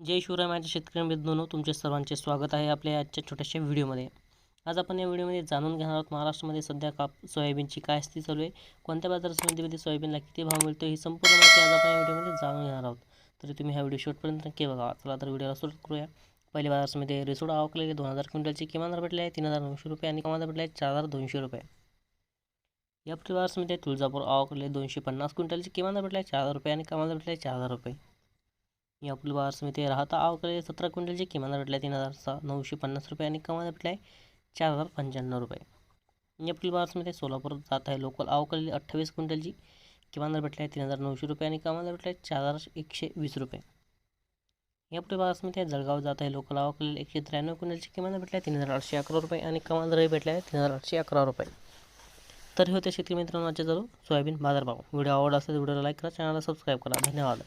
जय शिवराय माझ्या शेतकरी मित्रांनो तुमचे सर्वांचे स्वागत आहे आपल्या आजच्या छोट्याशा व्हिडिओमध्ये. आज आपण या व्हिडिओमध्ये जाणून घेणार आहोत महाराष्ट्रामध्ये सध्या काप सोयाबीनची काय स्थिती चालू आहे कोणत्या बाजार समितीमध्ये सोयाबीनला किती भाव मिळतो ही संपूर्ण माहिती आज आपण या व्हिडिओमध्ये जाणून घेणार आहोत. तरी तुम्ही हा व्हिडिओ शेवटपर्यंत नक्की बघा. चला तर व्हिडिओला सुरुवात करूया. पहिले बाजार समिती रिसोड आवकलेले दोन हजार क्विंटलची किमान दर भेटले आहे तीन हजार नऊशे रुपये आणि कमाल दर भेटले आहे चार हजार दोनशे रुपये. या पुढील बाजार समिती तुळजापूर आवकले दोनशे पन्नास क्विंटलची किमान दर भेटले आहे चार हजार रुपये आणि कमाल दर भेटले आहे चार हजार रुपये. या अब्दुल बाजार समिती राहता आवकडे सतरा क्विंटलची किमान भेटलं आहे तीन हजार सहा नऊशे पन्नास रुपये आणि कमाल आहे चार हजार पंच्याण्णव रुपये. एप्रिल आपली समिती सोलापूर जात आहे लोकल आवकडे अठ्ठावीस क्विंटलची किमान दर आहे तीन हजार नऊशे रुपये आणि कमाल आहे चार हजार एकशे वीस रुपये. एप्रिल आपली समिती जळगाव जात आहे लोकल आवकडे एकशे त्र्याण्णव क्विंटलची किमान दर आहे तीन हजार आठशे अकरा रुपये आणि कमाल दरही भेटला आहे तीन हजार आठशे अकरा रुपये. तर हे होते शेतकरी मित्रांनो आजच्या जरूर सोयाबीन बाजारभाव. व्हिडिओ आवडला असेल व्हिडिओला लाईक करा चॅनलला सबस्क्राईब करा. धन्यवाद.